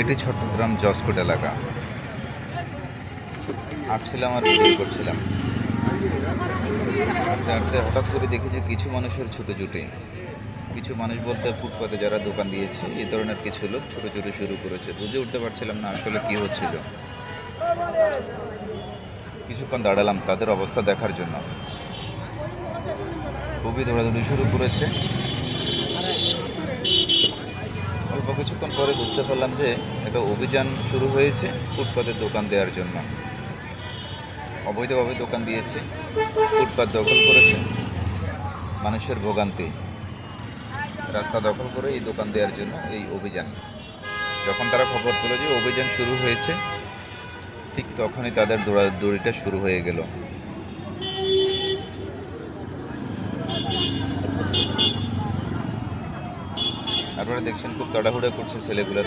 এটি চট্টগ্রাম জসকোট এলাকা। আসছিলাম আর ভিডিও করছিলাম। হাঁটতে হাঁটতে হঠাৎ করে দেখি যে কিছু মানুষের ছুটোছুটি কিছু মানুষ বলতে ফুটপাতে যারা দোকান দিয়েছে এই ধরনের কিছু লোক ছোটোছুটি শুরু করেছে। বুঝে উঠতে পারছিলাম না আসলে কী হচ্ছিল। কিছুক্ষণ দাঁড়ালাম তাদের অবস্থা দেখার জন্য। খুবই দৌড়াদৌড়ি শুরু করেছে। অল্প কিছুক্ষণ পরে বুঝতে পারলাম যে একটা অভিযান শুরু হয়েছে ফুটপাতের দোকান দেওয়ার জন্য। অবৈধভাবে দোকান দিয়েছে, ফুটপাত দখল করেছে, মানুষের ভোগান্তি। রাস্তা দখল করে এই দোকান দেওয়ার জন্য এই অভিযান। যখন তারা খবর পেল যে অভিযান শুরু হয়েছে, ঠিক তখনই তাদের দৌড়াদৌড়িটা শুরু হয়ে গেল। আপনারা দেখছেন খুব তাড়াহুড়া করছে ছেলেগুলো